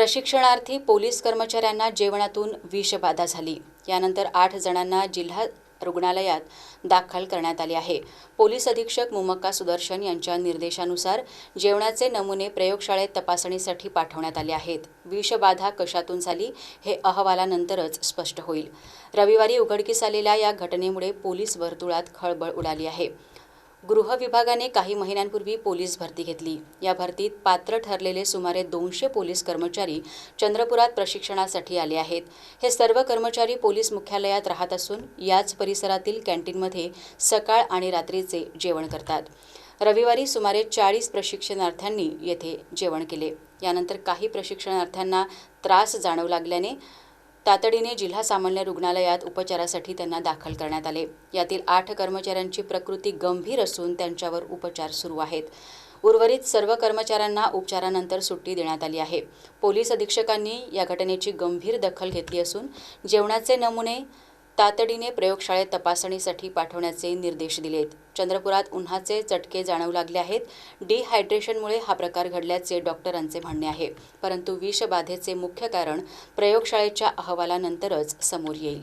प्रशिक्षणार्थी पोलीस कर्मचाऱ्यांना जेवणातून विषबाधा झाली. यानंतर आठ जणांना जिल्हा रुग्णालयात दाखल करण्यात आले आहे. पोलीस अधीक्षक मुमक्का सुदर्शन यांच्या निर्देशानुसार जेवणाचे नमुने प्रयोगशाळेत तपासणीसाठी पाठवण्यात आले आहेत. विषबाधा कशातून झाली हे अहवालानंतरच स्पष्ट होईल. रविवारी उघडकीस आलेल्या या घटनेमुळे पोलीस वर्तुळात खळबळ उडाली आहे. गृह विभागाने काही महिन्यांपूर्वी पोलीस भरती घेतली. या भरतीत पात्र ठरलेले सुमारे दोनशे पोलीस कर्मचारी चंद्रपुरात प्रशिक्षणासाठी आले आहेत. हे सर्व कर्मचारी पोलीस मुख्यालयात राहत असून याच परिसरातील कॅन्टीनमध्ये सकाळ आणि रात्रीचे जेवण करतात. रविवारी सुमारे चाळीस प्रशिक्षणार्थ्यांनी येथे जेवण केले. यानंतर काही प्रशिक्षणार्थ्यांना त्रास जाणवू लागल्याने तातडीने जिल्हा सामान्य रुग्णालयात उपचारासाठी त्यांना दाखल करण्यात आले. यातील आठ कर्मचाऱ्यांची प्रकृती गंभीर असून त्यांच्यावर उपचार सुरू आहेत. उर्वरित सर्व कर्मचाऱ्यांना उपचारानंतर सुट्टी देण्यात आली आहे. पोलीस अधीक्षकांनी या घटनेची गंभीर दखल घेतली असून जेवणाचे नमुने तातडीने प्रयोगशाळेत तपासणीसाठी पाठवण्याचे निर्देश दिलेत. चंद्रपुरात उन्हाचे चटके जाणवू लागले आहेत. डिहायड्रेशनमुळे हा प्रकार घडल्याचे डॉक्टरांचे म्हणणे आहे. परंतु विषबाधेचे मुख्य कारण प्रयोगशाळेच्या अहवालानंतरच समोर येईल.